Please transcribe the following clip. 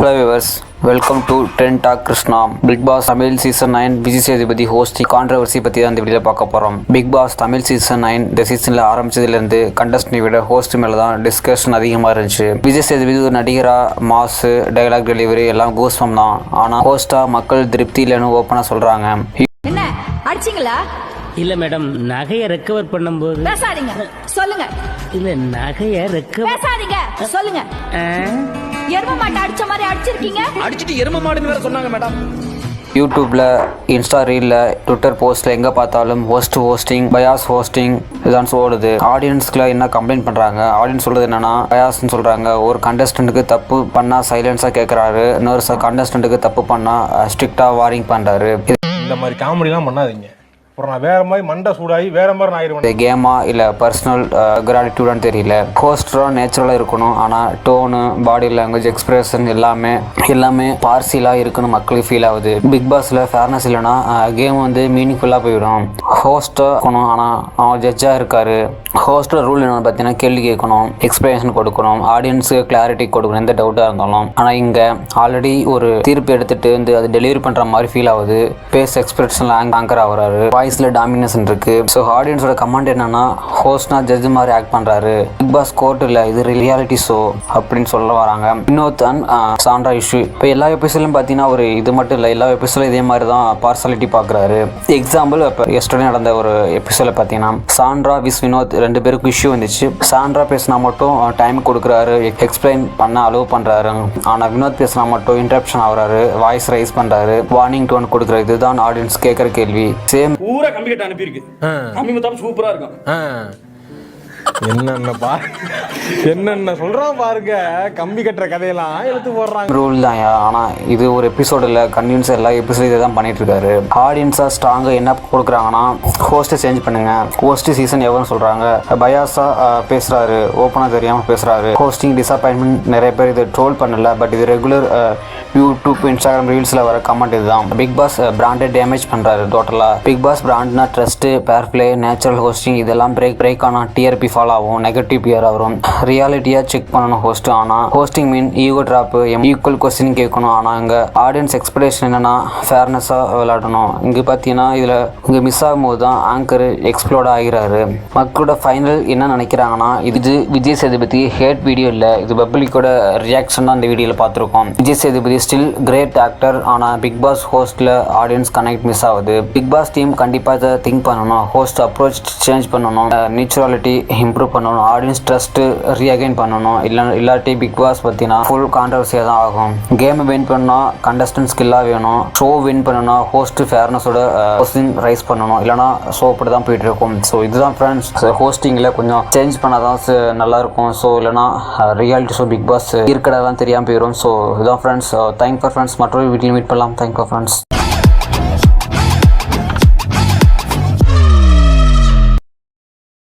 Hello viewers welcome to ten talk Krishna Bigg Boss Tamil season nine Vijay Sethupathi hosting controversy பற்றி தான் இந்த வீடியோவில் பார்க்க போகிறோம் Bigg Boss Tamil season nine இந்த சீசனில் ஆரம்பிச்சதுலேருந்து கண்டஸ்டனை விட ஹோஸ்ட் மேலே தான் டிஸ்கஷன் அதிகமாக இருந்துச்சு. விஜய் சேதுபதி ஒரு நடிகராக மாசு டைலாக் டெலிவரி எல்லாம் கூஸ்பம் தான். ஆனால் ஹோஸ்ட்டாக மக்கள் திருப்தி இல்லைன்னு ஓப்பனாக சொல்கிறாங்க என்ன? அடிச்சிங்களா? இல்ல மேடம் நகையை ரெக்கவர் பண்ணும்போது பேசாதீங்க. சொல்லுங்க. இல்ல நகையை ரெக்கவர் பேசாதீங்க. சொல்லுங்க. எரும மாட்டை அடிச்ச மாதிரி அடிச்சிருக்கீங்க? அடிச்சிட்டு எரும மாடுன்னு வேற சொன்னாங்க மேடம். யூடியூப்பில் இன்ஸ்டா ரீலில் ட்விட்டர் போஸ்ட்டில் எங்கே பார்த்தாலும் ஹோஸ்ட் ஹோஸ்டிங் பயாஸ் ஹோஸ்டிங் இதான் ஓடுது ஆடியன்ஸ்க்குள்ள என்ன கம்ப்ளைண்ட் பண்ணுறாங்க ஆடியன்ஸ் சொல்கிறது என்னன்னா பயாஸ்னு சொல்கிறாங்க ஒரு கண்டஸ்டண்ட்டுக்கு தப்பு பண்ணால் சைலன்ஸாக கேட்குறாரு இன்னொரு கண்டஸ்டண்ட்டுக்கு தப்பு பண்ணால் ஸ்ட்ரிக்டாக வார்னிங் பண்ணுறாரு இந்த மாதிரி காமெடிலாம் பண்ணாதீங்க. அப்புறம் நான் வேற மாதிரி மண்டை சூடாகி வேற மாதிரி நான் ஆயிடுவேன் கேமா இல்லை பர்சனல் கிராட்டிடியூடான்னு தெரியல. ஹோஸ்டராக நேச்சுரலாக இருக்கணும். ஆனால் டோனு பாடி லாங்குவேஜ் எக்ஸ்பிரஷன் எல்லாமே எல்லாமே பார்சிலாக இருக்கணும் மக்களுக்கு ஃபீல் ஆகுது. பிக் பாஸில் ஃபேர்னஸ் இல்லைன்னா கேம் வந்து மீனிங்ஃபுல்லாக போயிடும். ஹோஸ்ட்டாக இருக்கணும். ஆனால் அவன் ஜட்ஜாக இருக்காரு. ஹோஸ்டல் ரூல் என்னன்னு பார்த்தீங்கன்னா கேள்வி கேட்கணும் எக்ஸ்பிளனேஷன் கொடுக்கணும் ஆடியன்ஸுக்கு கிளாரிட்டி கொடுக்கணும் எந்த டவுட்டாக இருந்தாலும். ஆனால் இங்கே ஆல்ரெடி ஒரு தீர்ப்பு எடுத்துட்டு வந்து அது டெலிவரி பண்ணுற மாதிரி ஃபீல் ஆகுது. பேஸ் எக்ஸ்பிரஷனில் ஆங்கர் ஆகுறாரு. வாய்ஸில் டாமினேஷன் இருக்குது ஸோ ஆடியன்ஸோட கமெண்ட் என்னன்னா ஹோஸ்ட்னா ஜட்ஜ் மாதிரி ஆக்ட் பண்ணுறாரு பிக் பாஸ் கோர்ட் இல்லை இது ரியாலிட்டி ஷோ அப்படின்னு சொல்ல வராங்க. இன்னொருத்தன் சாண்ட்ரா இஷ்யூ. இப்போ எல்லா எபிசோட்லையும் பார்த்தீங்கன்னா ஒரு இது மட்டும் இல்லை எல்லா எபிசோடும் இதே மாதிரி தான் பார்சாலிட்டி பார்க்குறாரு எக்ஸாம்பிள் இப்போ எஸ்டர்டே நடந்த ஒரு எபிசோட பார்த்தீங்கன்னா சாண்ட்ரா விஸ் வினோத் ரெண்டு பேருக்கும் இஷ்யூ வந்துச்சு. சாண்ட்ரா பேசினா மட்டும் டைம் கொடுக்குறாரு எக்ஸ்பிளைன் பண்ண அலோவ் பண்ணுறாரு ஆனால் வினோத் பேசினா மட்டும் இன்டரப்ஷன் ஆகுறாரு வாய்ஸ் ரைஸ் பண்ணுறாரு வார்னிங் டோன் கொடுக்குற இதுதான் ஆடியன்ஸ் கேட்குற கேள்வி. சேம் பூரா கம்பி கட்ட அனுப்பியிருக்கு கம்பி மத்தாப்பு சூப்பரா இருக்கும். என்னென்ன பா என்னென்ன சொல்கிறான் பாருங்க. கம்பி கட்டுற கதையெல்லாம் எழுத்து போடுறாங்க. ரூல் தான் ஆனால் இது ஒரு எபிசோடு இல்லை. கன்வியூன்ஸ் எல்லா எபிசோடு இதை தான் பண்ணிகிட்ருக்காரு ஆடியன்ஸாக ஸ்ட்ராங்காக என்ன கொடுக்குறாங்கன்னா ஹோஸ்ட்டை சேஞ்ச் பண்ணுங்க. ஹோஸ்ட்டு சீசன் எவ்வளோன்னு சொல்கிறாங்க பயாஸாக பேசுகிறாரு ஓப்பனாக தெரியாமல் பேசுகிறாரு ஹோஸ்டிங் டிசப்பாயின்மெண்ட் நிறைய பேர் இது ட்ரோல் பண்ணல. பட் இது ரெகுலர் யூடியூப் இன்ஸ்டாகிராம் ரீல்ஸில் வர கமெண்ட் இதுதான். பிக் பாஸ் பிராண்டை டேமேஜ் பண்ணுறாரு டோட்டலாக Bigg Boss பிராண்ட்னா trust fair play natural hosting இதெல்லாம் பிரேக் பிரேக் ஆனால் டிஆர்பி ஃபால் ஆகும் நெகட்டிவ் பியர் வரும் ரியாலிட்டியாக செக் பண்ணணும் ஹோஸ்ட் ஆனால் hosting mean ego drop equal question கேட்கணும். ஆனால் இங்கே ஆடியன்ஸ் எக்ஸ்பெக்டேஷன் என்னென்னா ஃபேர்னஸாக விளையாடணும். இங்கே பார்த்தீங்கன்னா இதில் இங்கே மிஸ் ஆகும்போது தான் ஆங்கர் எக்ஸ்ப்ளோர்ட் ஆகிறாரு. மக்களோட ஃபைனல் என்ன நினைக்கிறாங்கன்னா இது விஜய் சேதுபதி ஹேட் வீடியோ இல்லை இது பப்ளிக்கோட ரியாக்ஷன் தான் இந்த வீடியோவில் பார்த்துருக்கோம். Vijay Sethupathi still great actor ஆனால் பிக் பாஸ் ஹோஸ்ட்டில் ஆடியன்ஸ் கனெக்ட் மிஸ் ஆகுது. பிக் பாஸ் டீம் கண்டிப்பாக இதை திங்க் பண்ணணும் ஹோஸ்ட் அப்ரோச் சேஞ்ச் பண்ணணும். நேச்சுராலிட்டி இம்ப்ரூவ் பண்ணணும் ஆடியன்ஸ் ட்ரஸ்ட்டு ரீஅகைன் பண்ணணும் இல்லை இல்லாட்டி பிக் பாஸ் பார்த்தீங்கன்னா ஃபுல் கான்ட்ரவர்சியாக தான் ஆகும். கேம் வின் பண்ணால் கண்டஸ்டன்ட் ஸ்கில்லாக வேணும். ஷோ வின் பண்ணணும்னா ஹோஸ்ட் ஃபேர்னஸோட கொஸ்டின் ரைஸ் பண்ணணும். இல்லைனா ஷோ அப்படி தான் போயிட்டு இருக்கும் ஸோ இதுதான் ஃப்ரெண்ட்ஸ் ஹோஸ்டிங்கில் கொஞ்சம் சேஞ்ச் பண்ணால் தான் ச- நல்லா இருக்கும் ஸோ இல்லைனா ரியாலிட்டி ஷோ பிக் பாஸ் இருக்கடெல்லாம் தெரியாமல் போயிடும் ஸோ இதுதான் ஃப்ரெண்ட்ஸ் தேங்க் ஃபார் ஃப்ரெண்ட்ஸ் மற்றொரு வீட்டில் மீட் பண்ணலாம். Thank for friends